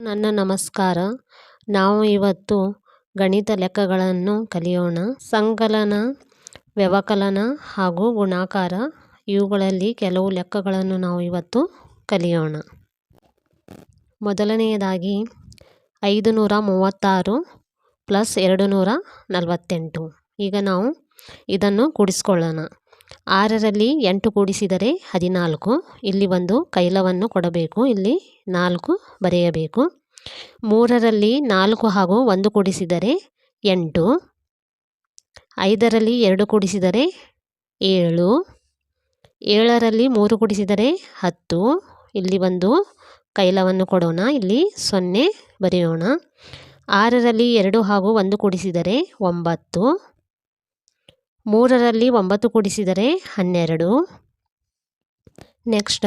ನನ್ನ ನಮಸ್ಕಾರ. ನಾವು ಇವತ್ತು ಗಣಿತ ಲೆಕ್ಕಗಳನ್ನು ಕಲಿಯೋಣ. ಸಂಕಲನ, ವ್ಯವಕಲನ ಹಾಗೂ ಗುಣಾಕಾರ ಇವುಗಳಲ್ಲಿ ಕೆಲವು ಲೆಕ್ಕಗಳನ್ನು ನಾವು ಇವತ್ತು ಕಲಿಯೋಣ. ಮೊದಲನೆಯದಾಗಿ ಐದು ನೂರ ಮೂವತ್ತಾರು ಪ್ಲಸ್ ಎರಡು ನೂರ ನಲವತ್ತೆಂಟು ಈಗ ನಾವು ಇದನ್ನು ಕೂಡಿಸ್ಕೊಳ್ಳೋಣ. ಆರರಲ್ಲಿ ಎಂಟು ಕೂಡಿಸಿದರೆ ಹದಿನಾಲ್ಕು. ಇಲ್ಲಿ ಒಂದು ಕೈಲವನ್ನು ಕೊಡಬೇಕು. ಇಲ್ಲಿ ನಾಲ್ಕು ಬರೆಯಬೇಕು. ಮೂರರಲ್ಲಿ ನಾಲ್ಕು ಹಾಗೂ ಒಂದು ಕೂಡಿಸಿದರೆ ಎಂಟು. ಐದರಲ್ಲಿ ಎರಡು ಕೂಡಿಸಿದರೆ ಏಳು. ಏಳರಲ್ಲಿ ಮೂರು ಕೂಡಿಸಿದರೆ ಹತ್ತು. ಇಲ್ಲಿ ಒಂದು ಕೈಲವನ್ನು ಕೊಡೋಣ. ಇಲ್ಲಿ ಸೊನ್ನೆ ಬರೆಯೋಣ. ಆರರಲ್ಲಿ ಎರಡು ಹಾಗೂ ಒಂದು ಕೂಡಿಸಿದರೆ ಒಂಬತ್ತು. ಮೂರರಲ್ಲಿ ಒಂಬತ್ತು ಕೂಡಿಸಿದರೆ ಹನ್ನೆರಡು. ನೆಕ್ಸ್ಟ್,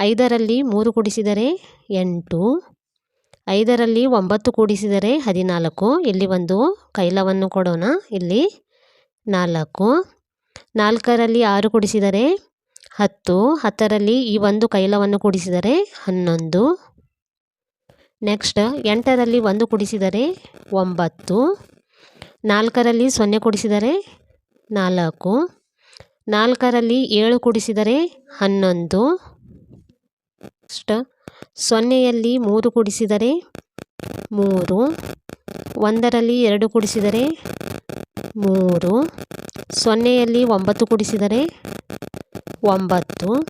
ಐದರಲ್ಲಿ ಮೂರು ಕೂಡಿಸಿದರೆ ಎಂಟು. ಐದರಲ್ಲಿ ಒಂಬತ್ತು ಕೂಡಿಸಿದರೆ ಹದಿನಾಲ್ಕು. ಇಲ್ಲಿ ಒಂದು ಕೈಲವನ್ನು ಕೊಡೋಣ. ಇಲ್ಲಿ ನಾಲ್ಕು. ನಾಲ್ಕರಲ್ಲಿ ಆರು ಕೂಡಿಸಿದರೆ ಹತ್ತು. ಹತ್ತರಲ್ಲಿ ಈ ಒಂದು ಕೈಲವನ್ನು ಕೂಡಿಸಿದರೆ ಹನ್ನೊಂದು. ನೆಕ್ಸ್ಟ್, ಎಂಟರಲ್ಲಿ ಒಂದು ಕೂಡಿಸಿದರೆ ಒಂಬತ್ತು. ನಾಲ್ಕರಲ್ಲಿ ಸೊನ್ನೆ ಕೂಡಿಸಿದರೆ ನಾಲ್ಕು. ನಾಲ್ಕರಲ್ಲಿ ಏಳು ಕೂಡಿಸಿದರೆ ಹನ್ನೊಂದು. ನೆಕ್ಸ್ಟ್ ಸೊನ್ನೆಯಲ್ಲಿ ಮೂರು ಕೂಡಿಸಿದರೆ ಮೂರು. ಒಂದರಲ್ಲಿ ಎರಡು ಕೂಡಿಸಿದರೆ ಮೂರು. ಸೊನ್ನೆಯಲ್ಲಿ ಒಂಬತ್ತು ಕೂಡಿಸಿದರೆ ಒಂಬತ್ತು.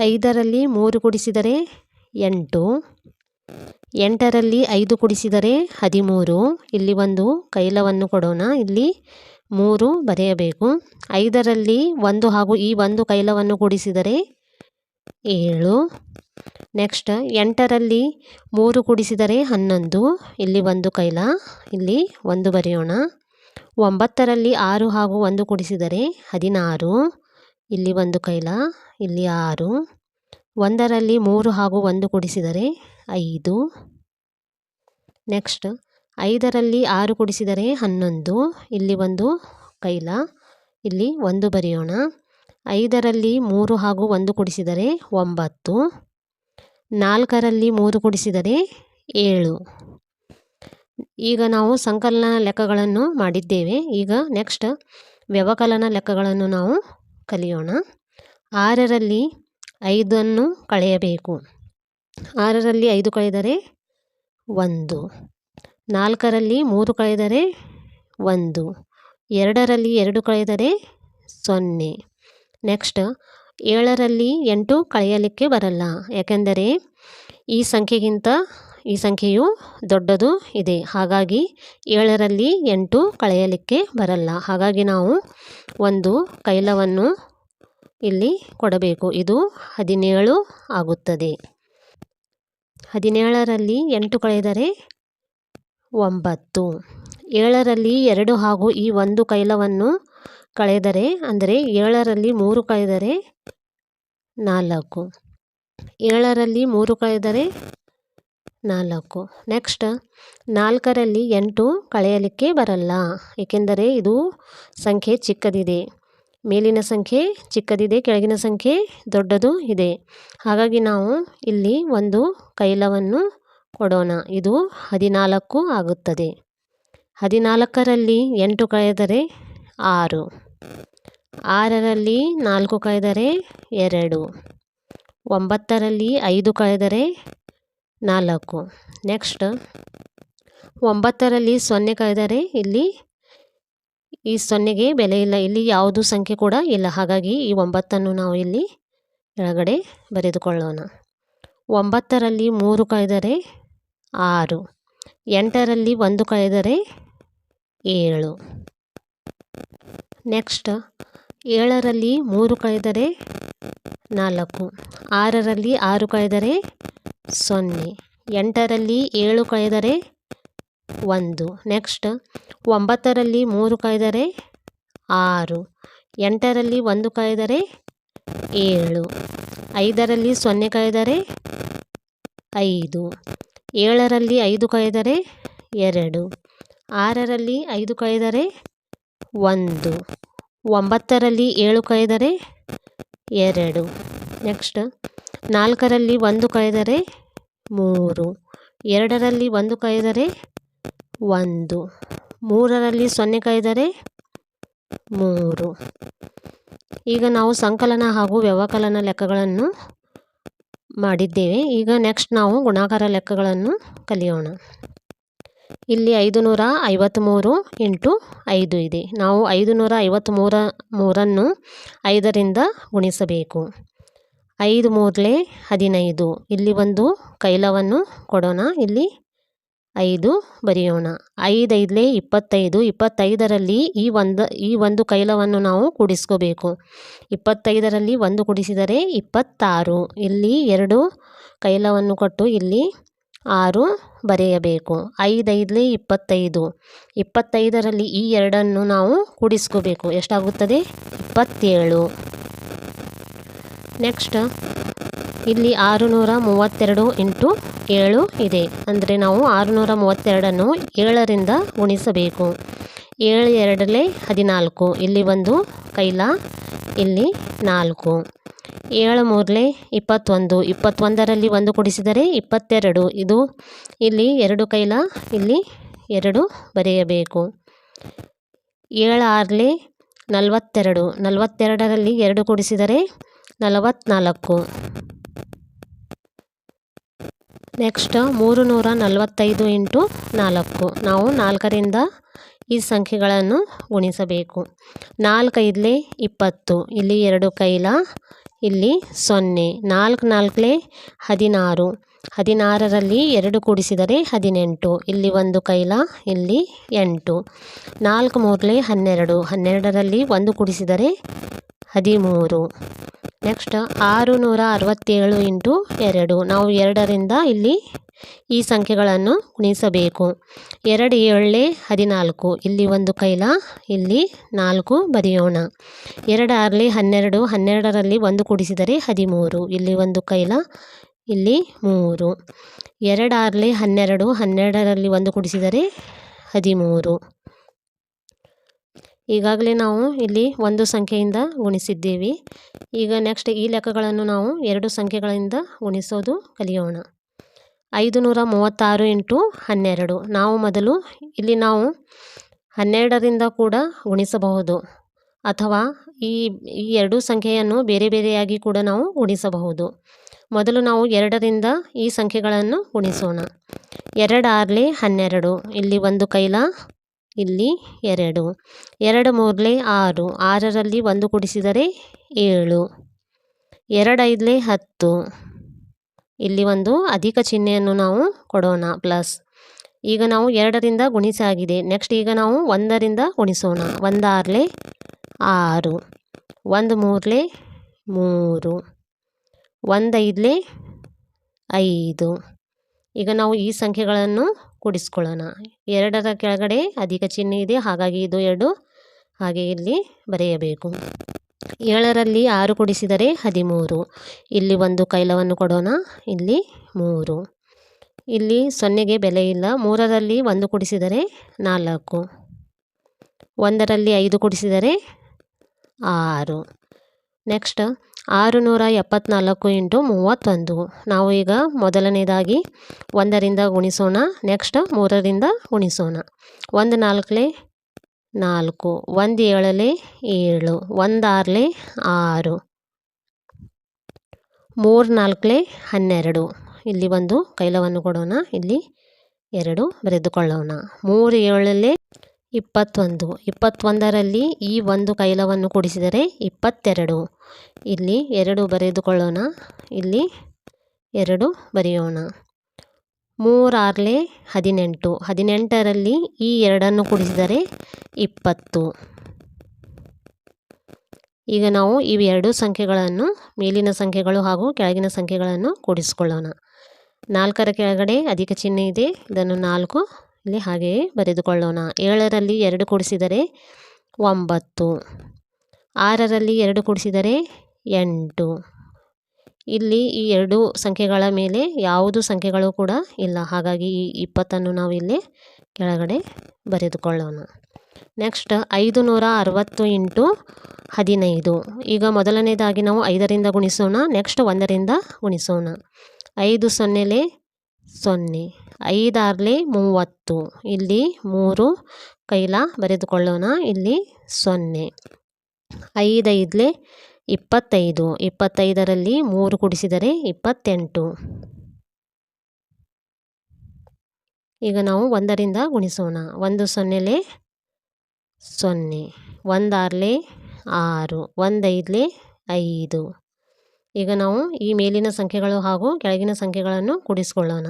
ಐದರಲ್ಲಿ ಮೂರು ಕೂಡಿಸಿದರೆ ಎಂಟು. ಎಂಟರಲ್ಲಿ ಐದು ಕೂಡಿಸಿದರೆ ಹದಿಮೂರು. ಇಲ್ಲಿ ಒಂದು ಕೈಲವನ್ನು ಕೊಡೋಣ. ಇಲ್ಲಿ ಮೂರು ಬರೆಯಬೇಕು. ಐದರಲ್ಲಿ ಒಂದು ಹಾಗೂ ಈ ಒಂದು ಕೈಲವನ್ನು ಕೂಡಿಸಿದರೆ ಏಳು. ನೆಕ್ಸ್ಟ್ ಎಂಟರಲ್ಲಿ ಮೂರು ಕೂಡಿಸಿದರೆ ಹನ್ನೊಂದು. ಇಲ್ಲಿ ಒಂದು ಕೈಲ, ಇಲ್ಲಿ ಒಂದು ಬರೆಯೋಣ. ಒಂಬತ್ತರಲ್ಲಿ ಆರು ಹಾಗೂ ಒಂದು ಕೂಡಿಸಿದರೆ ಹದಿನಾರು. ಇಲ್ಲಿ ಒಂದು ಕೈಲ, ಇಲ್ಲಿ ಆರು. ಒಂದರಲ್ಲಿ ಮೂರು ಹಾಗೂ ಒಂದು ಕೂಡಿಸಿದರೆ ಐದು. ನೆಕ್ಸ್ಟ್ ಐದರಲ್ಲಿ ಆರು ಕೂಡಿಸಿದರೆ ಹನ್ನೊಂದು. ಇಲ್ಲಿ ಒಂದು ಕೈಲ, ಇಲ್ಲಿ ಒಂದು ಬರೆಯೋಣ. ಐದರಲ್ಲಿ ಮೂರು ಹಾಗೂ ಒಂದು ಕೂಡಿಸಿದರೆ ಒಂಬತ್ತು. ನಾಲ್ಕರಲ್ಲಿ ಮೂರು ಕೂಡಿಸಿದರೆ ಏಳು. ಈಗ ನಾವು ಸಂಕಲನ ಲೆಕ್ಕಗಳನ್ನು ಮಾಡಿದ್ದೇವೆ. ಈಗ ನೆಕ್ಸ್ಟ್ ವ್ಯವಕಲನ ಲೆಕ್ಕಗಳನ್ನು ನಾವು ಕಲಿಯೋಣ. ಆರರಲ್ಲಿ ಐದನ್ನು ಕಳೆಯಬೇಕು. ಆರರಲ್ಲಿ ಐದು ಕಳೆದರೆ ಒಂದು. ನಾಲ್ಕರಲ್ಲಿ ಮೂರು ಕಳೆದರೆ ಒಂದು, ಎರಡರಲ್ಲಿ ಎರಡು ಕಳೆದರೆ ಸೊನ್ನೆ. ನೆಕ್ಸ್ಟ್, ಏಳರಲ್ಲಿ ಎಂಟು ಕಳೆಯಲಿಕ್ಕೆ ಬರಲ್ಲ. ಯಾಕೆಂದರೆ ಈ ಸಂಖ್ಯೆಗಿಂತ ಈ ಸಂಖ್ಯೆಯು ದೊಡ್ಡದು ಇದೆ. ಹಾಗಾಗಿ ಏಳರಲ್ಲಿ ಎಂಟು ಕಳೆಯಲಿಕ್ಕೆ ಬರಲ್ಲ. ಹಾಗಾಗಿ ನಾವು ಒಂದು ಕೈಲವನ್ನು ಇಲ್ಲಿ ಕೊಡಬೇಕು. ಇದು ಹದಿನೇಳು ಆಗುತ್ತದೆ. ಹದಿನೇಳರಲ್ಲಿ ಎಂಟು ಕಳೆದರೆ ಒಂಬತ್ತು. ಏಳರಲ್ಲಿ ಎರಡು ಹಾಗೂ ಈ ಒಂದು ಕೈಲವನ್ನು ಕಳೆದರೆ, ಅಂದರೆ ಏಳರಲ್ಲಿ ಮೂರು ಕಳೆದರೆ ನಾಲ್ಕು. ಏಳರಲ್ಲಿ ಮೂರು ಕಳೆದರೆ ನಾಲ್ಕು. ನೆಕ್ಸ್ಟ್ ನಾಲ್ಕರಲ್ಲಿ ಎಂಟು ಕಳೆಯಲಿಕ್ಕೆ ಬರಲ್ಲ, ಏಕೆಂದರೆ ಇದು ಸಂಖ್ಯೆ ಚಿಕ್ಕದಿದೆ. ಮೇಲಿನ ಸಂಖ್ಯೆ ಚಿಕ್ಕದಿದೆ, ಕೆಳಗಿನ ಸಂಖ್ಯೆ ದೊಡ್ಡದು ಇದೆ. ಹಾಗಾಗಿ ನಾವು ಇಲ್ಲಿ ಒಂದು ಕೈಲವನ್ನು ಕೊಡೋಣ. ಇದು ಹದಿನಾಲ್ಕು ಆಗುತ್ತದೆ. ಹದಿನಾಲ್ಕರಲ್ಲಿ ಎಂಟು ಕಳೆದರೆ ಆರು. ಆರರಲ್ಲಿ ನಾಲ್ಕು ಕಳೆದರೆ ಎರಡು. ಒಂಬತ್ತರಲ್ಲಿ ಐದು ಕಳೆದರೆ ನಾಲ್ಕು. ನೆಕ್ಸ್ಟ್. ಒಂಬತ್ತರಲ್ಲಿ ಸೊನ್ನೆ ಕಳೆದರೆ ಇಲ್ಲಿ ಈ ಸೊನ್ನೆಗೆ ಬೆಲೆ ಇಲ್ಲ. ಇಲ್ಲಿ ಯಾವುದು ಸಂಖ್ಯೆ ಕೂಡ ಇಲ್ಲ. ಹಾಗಾಗಿ ಈ ಒಂಬತ್ತನ್ನು ನಾವು ಇಲ್ಲಿ ಕೆಳಗಡೆ ಬರೆದುಕೊಳ್ಳೋಣ. ಒಂಬತ್ತರಲ್ಲಿ ಮೂರು ಕಳೆದರೆ ಆರು. ಎಂಟರಲ್ಲಿ ಒಂದು ಕಳೆದರೆ ಏಳು. ನೆಕ್ಸ್ಟ್, ಏಳರಲ್ಲಿ ಮೂರು ಕಳೆದರೆ ನಾಲ್ಕು. ಆರರಲ್ಲಿ ಆರು ಕಳೆದರೆ ಸೊನ್ನೆ. ಎಂಟರಲ್ಲಿ ಏಳು ಕಳೆದರೆ ಒಂದು. ನೆಕ್ಸ್ಟ್, ಒಂಬತ್ತರಲ್ಲಿ ಮೂರು ಕಳೆದರೆ ಆರು. ಎಂಟರಲ್ಲಿ ಒಂದು ಕಳೆದರೆ ಏಳು. ಐದರಲ್ಲಿ ಸೊನ್ನೆ ಕಳೆದರೆ ಐದು. ಏಳರಲ್ಲಿ ಐದು ಕಳೆದರೆ ಎರಡು, ಆರರಲ್ಲಿ ಐದು ಕಳೆದರೆ ಒಂದು, ಒಂಬತ್ತರಲ್ಲಿ ಏಳು ಕಳೆದರೆ ಎರಡು. ನೆಕ್ಸ್ಟ್, ನಾಲ್ಕರಲ್ಲಿ ಒಂದು ಕಳೆದರೆ ಮೂರು, ಎರಡರಲ್ಲಿ ಒಂದು ಕಳೆದರೆ ಒಂದು, ಮೂರರಲ್ಲಿ ಸೊನ್ನೆ ಕಳೆದರೆ ಮೂರು. ಈಗ ನಾವು ಸಂಕಲನ ಹಾಗೂ ವ್ಯವಕಲನ ಲೆಕ್ಕಗಳನ್ನು ಮಾಡಿದ್ದೇವೆ. ಈಗ ನೆಕ್ಸ್ಟ್ ನಾವು ಗುಣಾಕಾರ ಲೆಕ್ಕಗಳನ್ನು ಕಲಿಯೋಣ. ಇಲ್ಲಿ ಐದು ನೂರ ಐವತ್ತ್ಮೂರು ಇಂಟು ಐದು ಇದೆ. ನಾವು ಐದು ನೂರ ಐವತ್ತ್ಮೂರ ಮೂರನ್ನು ಐದರಿಂದ ಗುಣಿಸಬೇಕು. ಐದು ಮೂರಲೆ ಹದಿನೈದು. ಇಲ್ಲಿ ಒಂದು ಕೈಲವನ್ನು ಕೊಡೋಣ. ಇಲ್ಲಿ ಐದು ಬರೆಯೋಣ. ಐದೈದಲೇ ಇಪ್ಪತ್ತೈದು. ಇಪ್ಪತ್ತೈದರಲ್ಲಿ ಈ ಒಂದು ಈ ಒಂದು ಕೈಲವನ್ನು ನಾವು ಕೂಡಿಸ್ಕೋಬೇಕು. ಇಪ್ಪತ್ತೈದರಲ್ಲಿ ಒಂದು ಕೂಡಿಸಿದರೆ ಇಪ್ಪತ್ತಾರು. ಇಲ್ಲಿ ಎರಡು ಕೈಲವನ್ನು ಕೊಟ್ಟು ಇಲ್ಲಿ ಆರು ಬರೆಯಬೇಕು. ಐದೈದಲೇ ಇಪ್ಪತ್ತೈದು. ಇಪ್ಪತ್ತೈದರಲ್ಲಿ ಈ ಎರಡನ್ನು ನಾವು ಕೂಡಿಸ್ಕೋಬೇಕು. ಎಷ್ಟಾಗುತ್ತದೆ? ಇಪ್ಪತ್ತೇಳು. ನೆಕ್ಸ್ಟ್ ಇಲ್ಲಿ ಆರುನೂರ ಮೂವತ್ತೆರಡು ಇಂಟು ಏಳು ಇದೆ. ಅಂದರೆ ನಾವು ಆರುನೂರ ಮೂವತ್ತೆರಡನ್ನು ಏಳರಿಂದ ಗುಣಿಸಬೇಕು. ಏಳು ಎರಡಲೇ ಹದಿನಾಲ್ಕು. ಇಲ್ಲಿ ಒಂದು ಕೈಲ, ಇಲ್ಲಿ ನಾಲ್ಕು. ಏಳು ಮೂರಲೆ ಇಪ್ಪತ್ತೊಂದು. ಇಪ್ಪತ್ತೊಂದರಲ್ಲಿ ಒಂದು ಕೊಡಿಸಿದರೆ ಇಪ್ಪತ್ತೆರಡು. ಇದು ಇಲ್ಲಿ ಎರಡು ಕೈಲ, ಇಲ್ಲಿ ಎರಡು ಬರೆಯಬೇಕು. ಏಳು ಆರಲೆ ನಲವತ್ತೆರಡು. ನಲವತ್ತೆರಡರಲ್ಲಿ ಎರಡು ಕೂಡಿಸಿದರೆ ನಲವತ್ತ್ನಾಲ್ಕು ನೆಕ್ಸ್ಟ್ ಮೂರು ನೂರ ನಲವತ್ತೈದು ಇಂಟು ನಾಲ್ಕು. ನಾವು ನಾಲ್ಕರಿಂದ ಈ ಸಂಖ್ಯೆಗಳನ್ನು ಗುಣಿಸಬೇಕು. ನಾಲ್ಕೈದಲೇ ಇಪ್ಪತ್ತು, ಇಲ್ಲಿ ಎರಡು ಕೈಲ, ಇಲ್ಲಿ ಸೊನ್ನೆ. ನಾಲ್ಕು ನಾಲ್ಕಲೇ ಹದಿನಾರು. ಹದಿನಾರರಲ್ಲಿ ಎರಡು ಕೂಡಿಸಿದರೆ ಹದಿನೆಂಟು. ಇಲ್ಲಿ ಒಂದು ಕೈಲ, ಇಲ್ಲಿ ಎಂಟು. ನಾಲ್ಕು ಮೂರಲೇ ಹನ್ನೆರಡು. ಹನ್ನೆರಡರಲ್ಲಿ ಒಂದು ಕೂಡಿಸಿದರೆ ಹದಿಮೂರು. ನೆಕ್ಸ್ಟ್ ಆರು ನೂರ ಅರವತ್ತೇಳು ಇಂಟು ಎರಡು. ನಾವು ಎರಡರಿಂದ ಇಲ್ಲಿ ಈ ಸಂಖ್ಯೆಗಳನ್ನು ಗುಣಿಸಬೇಕು. ಎರಡು ಏಳಲೆ ಹದಿನಾಲ್ಕು. ಇಲ್ಲಿ ಒಂದು ಕೈಲ, ಇಲ್ಲಿ ನಾಲ್ಕು ಬರೆಯೋಣ ಎರಡು ಆರಲಿ ಹನ್ನೆರಡು, ಹನ್ನೆರಡರಲ್ಲಿ ಒಂದು ಕೂಡಿಸಿದರೆ ಹದಿಮೂರು. ಇಲ್ಲಿ ಒಂದು ಕೈಲ, ಇಲ್ಲಿ ಮೂರು. ಎರಡು ಆರಲಿ ಹನ್ನೆರಡು, ಹನ್ನೆರಡರಲ್ಲಿ ಒಂದು ಕೂಡಿಸಿದರೆ ಹದಿಮೂರು. ಈಗಾಗಲೇ ನಾವು ಇಲ್ಲಿ ಒಂದು ಸಂಖ್ಯೆಯಿಂದ ಗುಣಿಸಿದ್ದೀವಿ. ಈಗ ನೆಕ್ಸ್ಟ್ ಈ ಲೆಕ್ಕಗಳನ್ನು ನಾವು ಎರಡು ಸಂಖ್ಯೆಗಳಿಂದ ಗುಣಿಸೋದು ಕಲಿಯೋಣ. ಐದು ನೂರ ಮೂವತ್ತಾರು ಇಂಟು ಹನ್ನೆರಡು. ನಾವು ಮೊದಲು ಇಲ್ಲಿ ನಾವು ಹನ್ನೆರಡರಿಂದ ಕೂಡ ಗುಣಿಸಬಹುದು. ಅಥವಾ ಈ ಈ ಎರಡು ಸಂಖ್ಯೆಯನ್ನು ಬೇರೆ ಬೇರೆಯಾಗಿ ಕೂಡ ನಾವು ಗುಣಿಸಬಹುದು. ಮೊದಲು ನಾವು ಎರಡರಿಂದ ಈ ಸಂಖ್ಯೆಗಳನ್ನು ಗುಣಿಸೋಣ. ಎರಡು ಆರಲೆ ಹನ್ನೆರಡು. ಇಲ್ಲಿ ಒಂದು ಕೈಲ ಇಲ್ಲಿ ಎರಡು. ಎರಡು ಮೂರಲೆ ಆರು. ಆರರಲ್ಲಿ ಒಂದು ಕೂಡಿಸಿದರೆ ಏಳು. ಎರಡು ಐದಲೆ ಹತ್ತು. ಇಲ್ಲಿ ಒಂದು ಅಧಿಕ ಚಿಹ್ನೆಯನ್ನು ನಾವು ಕೊಡೋಣ ಪ್ಲಸ್. ಈಗ ನಾವು ಎರಡರಿಂದ ಗುಣಿಸಾಗಿದೆ. ನೆಕ್ಸ್ಟ್ ಈಗ ನಾವು ಒಂದರಿಂದ ಗುಣಿಸೋಣ. ಒಂದಾರಲೆ ಆರು. ಒಂದು ಮೂರಲೆ ಮೂರು. ಒಂದು ಐದಲೆ ಐದು. ಈಗ ನಾವು ಈ ಸಂಖ್ಯೆಗಳನ್ನು ಕೂಡಿಸ್ಕೊಳ್ಳೋಣ. ಎರಡರ ಕೆಳಗಡೆ ಅಧಿಕ ಚಿಹ್ನೆ ಇದೆ. ಹಾಗಾಗಿ ಇದು ಎರಡು. ಹಾಗೆ ಇಲ್ಲಿ ಬರೆಯಬೇಕು. ಏಳರಲ್ಲಿ ಆರು ಕೂಡಿಸಿದರೆ ಹದಿಮೂರು. ಇಲ್ಲಿ ಒಂದು ಕೈಲವನ್ನು ಕೊಡೋಣ. ಇಲ್ಲಿ ಮೂರು. ಇಲ್ಲಿ ಸೊನ್ನೆಗೆ ಬೆಲೆ ಇಲ್ಲ. ಮೂರರಲ್ಲಿ ಒಂದು ಕೂಡಿಸಿದರೆ ನಾಲ್ಕು. ಒಂದರಲ್ಲಿ ಐದು ಕೂಡಿಸಿದರೆ ಆರು. ನೆಕ್ಸ್ಟ್ ಆರು ನೂರ ಎಪ್ಪತ್ತ್ನಾಲ್ಕು ಇಂಟು ಮೂವತ್ತೊಂದು. ನಾವು ಈಗ ಮೊದಲನೇದಾಗಿ ಒಂದರಿಂದ ಗುಣಿಸೋಣ. ನೆಕ್ಸ್ಟ್ ಮೂರರಿಂದ ಗುಣಿಸೋಣ. ಒಂದು ನಾಲ್ಕಲೆ ನಾಲ್ಕು, ಒಂದು ಏಳಲೆ ಏಳು, ಒಂದು ಆರಲೆ ಆರು, ಮೂರು ನಾಲ್ಕಲೆ ಹನ್ನೆರಡು. ಇಲ್ಲಿ ಒಂದು ಕೈಲವನ್ನು ಕೊಡೋಣ. ಇಲ್ಲಿ ಎರಡು ಬರೆದುಕೊಳ್ಳೋಣ. ಮೂರು ಏಳಲೆ ಇಪ್ಪತ್ತೊಂದು. ಇಪ್ಪತ್ತೊಂದರಲ್ಲಿ ಈ ಒಂದು ಕೈಲವನ್ನು ಕೂಡಿಸಿದರೆ ಇಪ್ಪತ್ತೆರಡು. ಇಲ್ಲಿ ಎರಡು ಬರೆದುಕೊಳ್ಳೋಣ. ಇಲ್ಲಿ ಎರಡು ಬರೆಯೋಣ. ಮೂರಾರಲೆ ಹದಿನೆಂಟು. ಹದಿನೆಂಟರಲ್ಲಿ ಈ ಎರಡನ್ನು ಕೂಡಿಸಿದರೆ ಇಪ್ಪತ್ತು. ಈಗ ನಾವು ಇವೆರಡು ಸಂಖ್ಯೆಗಳನ್ನು, ಮೇಲಿನ ಸಂಖ್ಯೆಗಳು ಹಾಗೂ ಕೆಳಗಿನ ಸಂಖ್ಯೆಗಳನ್ನು ಕೂಡಿಸಿಕೊಳ್ಳೋಣ. ನಾಲ್ಕರ ಕೆಳಗಡೆ ಅಧಿಕ ಚಿಹ್ನೆ ಇದೆ. ಇದನ್ನು ನಾಲ್ಕು ಇಲ್ಲಿ ಹಾಗೆಯೇ ಬರೆದುಕೊಳ್ಳೋಣ. ಏಳರಲ್ಲಿ ಎರಡು ಕೂಡಿಸಿದರೆ ಒಂಬತ್ತು. ಆರರಲ್ಲಿ ಎರಡು ಕೂಡಿಸಿದರೆ ಎಂಟು. ಇಲ್ಲಿ ಈ ಎರಡು ಸಂಖ್ಯೆಗಳ ಮೇಲೆ ಯಾವುದು ಸಂಖ್ಯೆಗಳು ಕೂಡ ಇಲ್ಲ. ಹಾಗಾಗಿ ಈ ಇಪ್ಪತ್ತನ್ನು ನಾವು ಇಲ್ಲಿ ಕೆಳಗಡೆ ಬರೆದುಕೊಳ್ಳೋಣ. ನೆಕ್ಸ್ಟ್ ಐದು ನೂರ ಅರವತ್ತು ಇಂಟು ಹದಿನೈದು. ಈಗ ಮೊದಲನೇದಾಗಿ ನಾವು ಐದರಿಂದ ಗುಣಿಸೋಣ. ನೆಕ್ಸ್ಟ್ ಒಂದರಿಂದ ಗುಣಿಸೋಣ. ಐದು ಸೊನ್ನೆಲೆ ಸೊನ್ನೆ. ಐದಾರಲೆ ಮೂವತ್ತು. ಇಲ್ಲಿ ಮೂರು ಕೈಲ ಬರೆದುಕೊಳ್ಳೋಣ. ಇಲ್ಲಿ ಸೊನ್ನೆ. ಐದೈದಲೆ ಇಪ್ಪತ್ತೈದು. ಇಪ್ಪತ್ತೈದರಲ್ಲಿ ಮೂರು ಕುಡಿಸಿದರೆ ಇಪ್ಪತ್ತೆಂಟು. ಈಗ ನಾವು ಒಂದರಿಂದ ಗುಣಿಸೋಣ. ಒಂದು ಸೊನ್ನೆಲೆ ಸೊನ್ನೆ. ಒಂದಾರಲೆ ಆರು. ಒಂದೈದಲೆ ಐದು. ಈಗ ನಾವು ಈ ಮೇಲಿನ ಸಂಖ್ಯೆಗಳು ಹಾಗೂ ಕೆಳಗಿನ ಸಂಖ್ಯೆಗಳನ್ನು ಕೂಡಿಸ್ಕೊಳ್ಳೋಣ.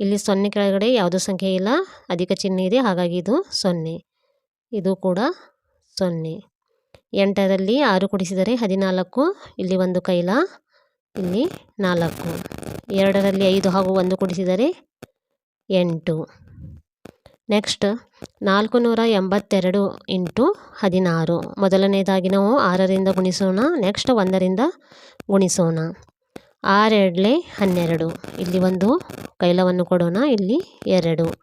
ಇಲ್ಲಿ ಸೊನ್ನೆ ಕೆಳಗಡೆ ಯಾವುದೂ ಸಂಖ್ಯೆ ಇಲ್ಲ? ಅಧಿಕ ಚಿಹ್ನೆ ಇದೆ, ಹಾಗಾಗಿ ಇದು ಸೊನ್ನೆ. ಇದು ಕೂಡ ಸೊನ್ನೆ. ಎಂಟರಲ್ಲಿ ಆರು ಕೊಡಿಸಿದರೆ ಹದಿನಾಲ್ಕು, ಇಲ್ಲಿ ಒಂದು ಕೈಲ, ಇಲ್ಲಿ ನಾಲ್ಕು. ಎರಡರಲ್ಲಿ ಐದು ಹಾಗೂ ಒಂದು ಕೊಡಿಸಿದರೆ ಎಂಟು. ನೆಕ್ಸ್ಟ್ ನಾಲ್ಕು ನೂರ ಎಂಬತ್ತೆರಡು ಇಂಟು ಹದಿನಾರು. ಮೊದಲನೇದಾಗಿ ನಾವು ಆರರಿಂದ ಗುಣಿಸೋಣ, ನೆಕ್ಸ್ಟ್ ಒಂದರಿಂದ ಗುಣಿಸೋಣ. ಆರೆರಡಲೆ ಹನ್ನೆರಡು. ಇಲ್ಲಿ ಒಂದು, ಕೈಲವನ್ನು ಕೊಡೋಣ, ಇಲ್ಲಿ ಎರಡು.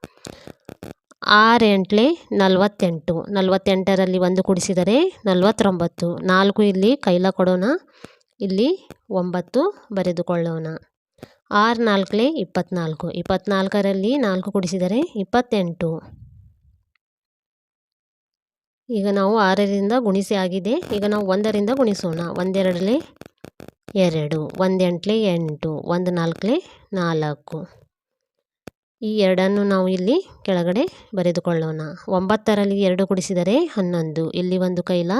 ಆರೆಂಟ್ಲೆ ನಲವತ್ತೆಂಟು. ನಲವತ್ತೆಂಟರಲ್ಲಿ ಒಂದು ಕುಡಿಸಿದರೆ ನಲವತ್ತೊಂಬತ್ತು. ನಾಲ್ಕು ಇಲ್ಲಿ, ಕೈಲ ಕೊಡೋಣ, ಇಲ್ಲಿ ಒಂಬತ್ತು ಬರೆದುಕೊಳ್ಳೋಣ. ಆರು ನಾಲ್ಕಲೆ ಇಪ್ಪತ್ತ್ನಾಲ್ಕು ಇಪ್ಪತ್ನಾಲ್ಕರಲ್ಲಿ ನಾಲ್ಕು ಕುಡಿಸಿದರೆ ಇಪ್ಪತ್ತೆಂಟು. ಈಗ ನಾವು ಆರರಿಂದ ಗುಣಿಸಿ ಆಗಿದೆ. ಈಗ ನಾವು ಒಂದರಿಂದ ಗುಣಿಸೋಣ. ಒಂದೆರಡಲೆ ಎರಡು, ಒಂದೆಂಟ್ಲೆ ಎಂಟು ಒಂದು ನಾಲ್ಕಲೆ ನಾಲ್ಕು. ಈ ಎರಡನ್ನು ನಾವು ಇಲ್ಲಿ ಕೆಳಗಡೆ ಬರೆದುಕೊಳ್ಳೋಣ. ಒಂಬತ್ತರಲ್ಲಿ ಎರಡು ಕುಡಿಸಿದರೆ ಹನ್ನೊಂದು, ಇಲ್ಲಿ ಒಂದು ಕೈಲ,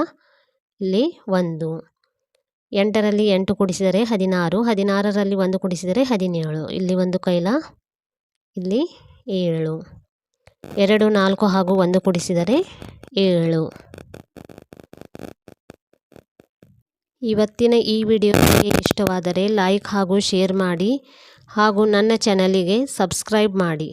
ಇಲ್ಲಿ ಒಂದು. ಎಂಟರಲ್ಲಿ ಎಂಟು ಕುಡಿಸಿದರೆ ಹದಿನಾರು, ಹದಿನಾರರಲ್ಲಿ ಒಂದು ಕುಡಿಸಿದರೆ ಹದಿನೇಳು, ಇಲ್ಲಿ ಒಂದು ಕೈಲ, ಇಲ್ಲಿ ಏಳು. ಎರಡು, ನಾಲ್ಕು ಹಾಗೂ ಒಂದು ಕುಡಿಸಿದರೆ ಏಳು. ಇವತ್ತಿನ ಈ ವಿಡಿಯೋ ನಿಮಗೆ ಇಷ್ಟವಾದರೆ ಲೈಕ್ ಹಾಗೂ ಶೇರ್ ಮಾಡಿ ಹಾಗೂ ನನ್ನ ಚಾನಲಿಗೆ ಸಬ್ಸ್ಕ್ರೈಬ್ ಮಾಡಿ.